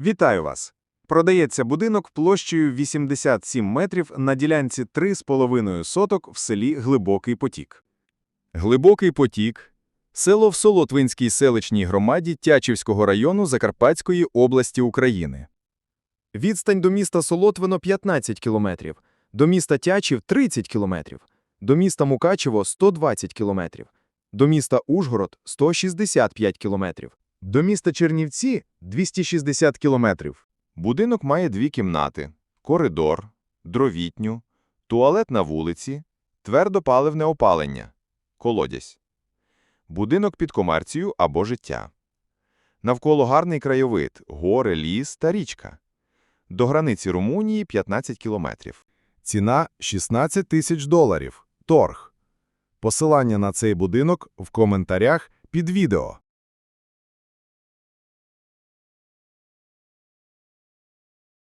Вітаю вас! Продається будинок площею 87 метрів на ділянці 3,5 соток в селі Глибокий Потік. Глибокий потік – село в Солотвинській селищній громаді Тячівського району Закарпатської області України. Відстань до міста Солотвино 15 кілометрів, до міста Тячів 30 кілометрів, до міста Мукачево 120 кілометрів, до міста Ужгород 165 кілометрів. До міста Чернівці – 260 кілометрів. Будинок має дві кімнати, коридор, дровітню, туалет на вулиці, твердопаливне опалення, колодязь. Будинок під комерцію або життя. Навколо гарний краєвид, гори, ліс та річка. До границі Румунії 15 кілометрів. Ціна 16 тисяч доларів. Торг. Посилання на цей будинок в коментарях під відео.